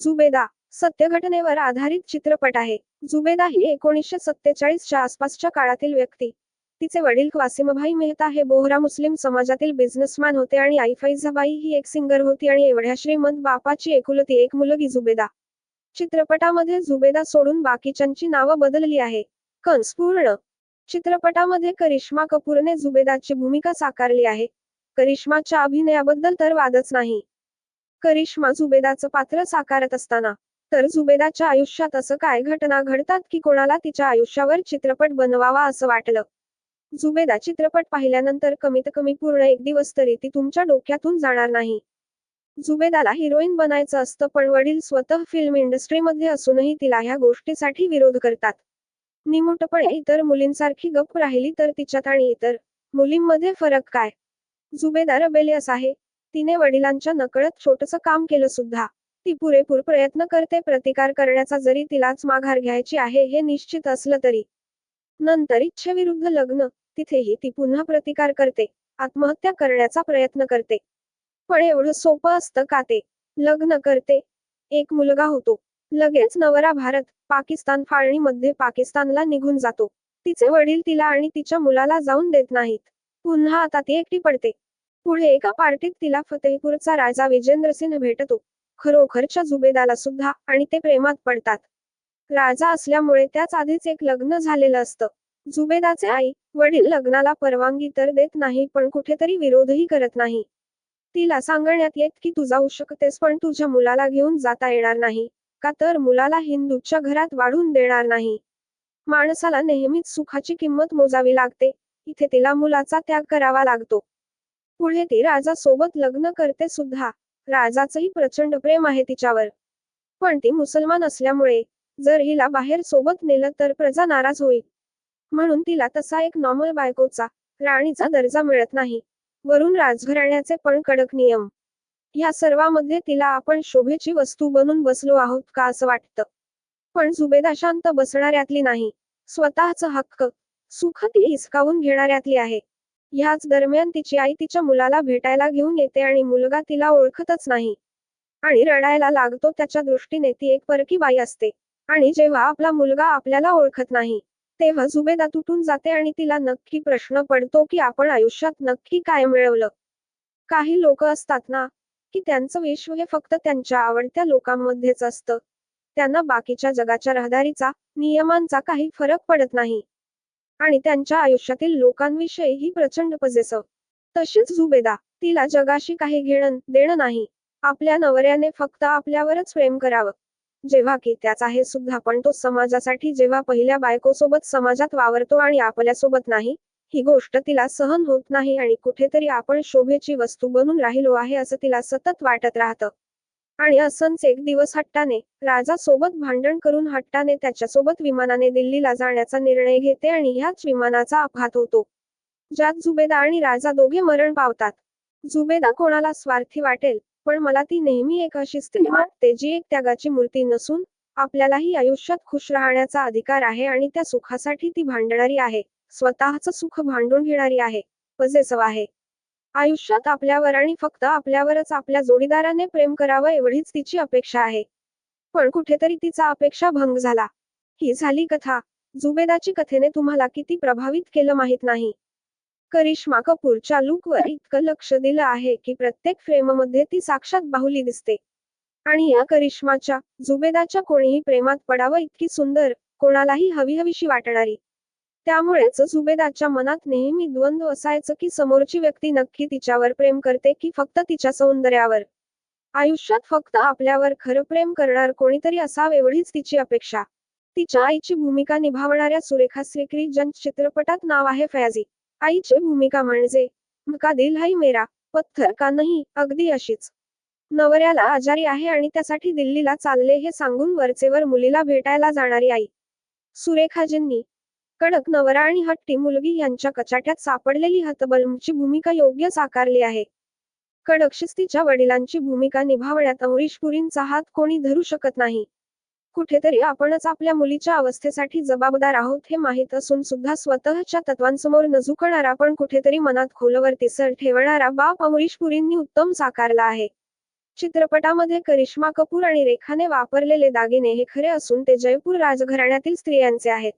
जुबेदा सत्य घटनेवर आधारित चित्रपट आहे. जुबेदा ही एकोणीसशे सत्तेचाळीसच्या आसपासच्या काळातील व्यक्ती. तिचे वडील क्वासिमभाई मेहता हे बोहरा मुस्लिम समाजातील बिझनेसमॅन होते आणि आई फैजाबाई ही एक सिंगर होती आणि एवढ्या श्रीमंत बापाची एकुलती एक मुलगी जुबेदा. चित्रपटामध्ये जुबेदा सोडून बाकीच्यांची नावं बदलली आहे. कंस पूर्ण चित्रपटामध्ये करिश्मा कपूरने जुबेदाची भूमिका साकारली आहे. करिश्माच्या अभिनयाबद्दल तर वादच नाही. करिश्मा जुबेदाचं पात्र साकारत असताना. तर जुबेदाच्या आयुष्यात असं काय घटना घडतात की कोणाला तिच्या आयुष्यावर चित्रपट बनवावा असं वाटलं? जुबेदा चित्रपट पाहिल्यानंतर कमीत कमी पूर्ण एक दिवस तरी ती तुमच्या डोक्यातून जाणार नाही. जुबेदाला हिरोईन बनायचं असतं पण वडील स्वतः फिल्म इंडस्ट्रीमध्ये असूनही तिला ह्या गोष्टीसाठी विरोध करतात. निमुटपणे इतर मुलींसारखी गप्प राहिली तर तिच्यात आणि इतर मुलींमध्ये फरक काय? जुबेदा रबेलियस आहे. तिने वडिलांच्या नकळत छोटस काम केलं सुद्धा. ती पुरेपूर प्रयत्न करते प्रतिकार करण्याचा जरी तिलाच माघार घ्यायची आहे हे निश्चित असलं तरी. नंतर इच्छेविरुद्ध लग्न तिथेही ती पुन्हा प्रतिकार करते आत्महत्या करण्याचा प्रयत्न करते. पण एवढं सोपं असतं का ते? लग्न करते. एक मुलगा होतो. लगेच नवरा भारत पाकिस्तान फाळणीमध्ये पाकिस्तानला निघून जातो. तिचे वडील तिला आणि तिच्या मुलाला जाऊन देत नाहीत. पुन्हा आता ती एकटी पडते. पुढे एका पार्टीत तिला फतेहपूरचा राजा विजेंद्र सिंह भेटतो. खरोखरच्या जुबेदाला सुद्धा आणि ते प्रेमात पडतात. राजा असल्यामुळे त्याच आधीच एक लग्न झालेलं असतं. जुबेदाचे आई वडील लग्नाला परवानगी तर देत नाही पण कुठेतरी विरोधही करत नाही. तिला सांगण्यात येत की तू जाऊ शकतेस पण तुझ्या मुलाला घेऊन जाता येणार नाही. का तर मुलाला हिंदूच्या घरात वाढून देणार नाही. माणसाला नेहमीच सुखाची किंमत मोजावी लागते. इथे तिला मुलाचा त्याग करावा लागतो. पुढे ती राजा सोबत लग्न करते सुद्धा. राजाचंही प्रचंड प्रेम आहे तिच्यावर. पण ती मुसलमान असल्यामुळे जर हिला बाहेर सोबत नेलं तर प्रजा नाराज होईल. म्हणून तिला तसा एक नॉर्मल बायकोचा राणीचा दर्जा मिळत नाही. वरून राजघराण्याचे पण कडक नियम. या सर्वामध्ये तिला आपण शोभेची वस्तू बनून बसलो आहोत का असं वाटतं? पण जुबेदा शांत बसणाऱ्यातली नाही. स्वतःच हक्क सुख ती हिसकावून घेणाऱ्यातली आहे. ह्याच दरम्यान तिची आई तिच्या मुलाला भेटायला घेऊन येते आणि मुलगा तिला ओळखतच नाही. आणि रडायला लागतो त्याच्या दृष्टीने ती एक परकी बाई असते. आणि जेव्हा आपला मुलगा आपल्याला ओळखत नाही तेव्हा जुबेदा तुटून जाते आणि तिला नक्की प्रश्न पडतो की आपण आयुष्यात नक्की काय मिळवलं? काही लोक असतात ना की त्यांचं विश्व हे फक्त त्यांच्या आवडत्या लोकांमध्येच असतं. त्यांना बाकीच्या जगाच्या रहदारीचा नियमांचा काही फरक पडत नाही. आणि त्यांच्या आयुष्यातील लोकांविषयी ही प्रचंड पजेसव. तशीच जुबेदा तिला जगाशी काही घेणं देणं नाही. आपल्या नवऱ्याने फक्त आपल्यावरच प्रेम करावं. जेव्हा की त्याच आहे सुद्धा पण तो समाजासाठी जेव्हा पहिल्या बायकोसोबत समाजात वावरतो आणि आपल्यासोबत नाही ही गोष्ट तिला सहन होत नाही आणि कुठेतरी आपण शोभेची वस्तू बनून राहिलो आहे असं तिला सतत वाटत राहतं. आणि असंच एक दिवस हट्टाने राजा सोबत भांडण करून हट्टाने त्याच्यासोबत विमानाने दिल्लीला जाण्याचा निर्णय घेते आणि ह्याच विमानाचा अपघात होतो. ज्यात जुबेदा आणि राजा दोघे मरण पावतात. जुबेदा कोणाला स्वार्थी वाटेल पण मला ती नेहमी एक अशी स्त्री वाटते जी एक त्यागाची मूर्ती नसून आपल्यालाही आयुष्यात खुश राहण्याचा अधिकार आहे आणि त्या सुखासाठी ती भांडणारी आहे स्वतःच सुख भांडून घेणारी आहे पजेसव आहे. आयुष्यात आपल्यावर आणि फक्त आपल्यावरच आपल्या जोडीदाराने प्रेम करावं एवढीच तिची अपेक्षा आहे. पण कुठेतरी तिचा अपेक्षा भंग झाला. ही झाली कथा. जुबेदाची कथेने तुम्हाला किती प्रभावित केलं माहीत नाही. करिश्मा कपूरच्या लुकवर इतकं लक्ष दिलं आहे की प्रत्येक फ्रेममध्ये ती साक्षात बाहुली दिसते. आणि या करिश्माच्या जुबेदाच्या कोणीही प्रेमात पडावं इतकी सुंदर कोणालाही हवी हवीशी वाटणारी त्यामुळेच जुबेदाच्या मनात नेहमी द्वंद्व असायचं की समोरची व्यक्ती नक्की तिच्यावर प्रेम करते की फक्त तिच्या सौंदर्यावर. आयुष्यात फक्त आपल्यावर खरं प्रेम करणार कोणीतरी असावं एवढीच तिची अपेक्षा. तिच्या आईची भूमिका निभावणाऱ्या सुरेखा श्रीक्री जन चित्रपटात नाव आहे फयाजी आईची भूमिका म्हणजे मका दिल हाई मेरा पत्थर का नाही अगदी अशीच. नवऱ्याला आजारी आहे आणि त्यासाठी दिल्लीला चालले हे सांगून वरचेवर मुलीला भेटायला जाणारी आई. सुरेखाजींनी कडक नवरा आणि हट्टी मुलगी यांच्या कचाट्यात सापडलेली हतबलमची भूमिका योग्य साकारली आहे. कडक शिस्तीच्या वडिलांची भूमिका निभावण्यात अमरीश पुरींचा हात कोणी धरू शकत नाही. कुठेतरी आपणच आपल्या मुलीच्या अवस्थेसाठी जबाबदार आहोत हे माहीत असून सुद्धा स्वतःच्या तत्वांसमोर न झुकणारा पण कुठेतरी मनात खोलवर तिसर ठेवणारा बाप अमरीश पुरींनी उत्तम साकारला आहे. चित्रपटामध्ये करिश्मा कपूर आणि रेखाने वापरलेले दागिने हे खरे असून ते जयपूर राजघराण्यातील स्त्रियांचे आहेत.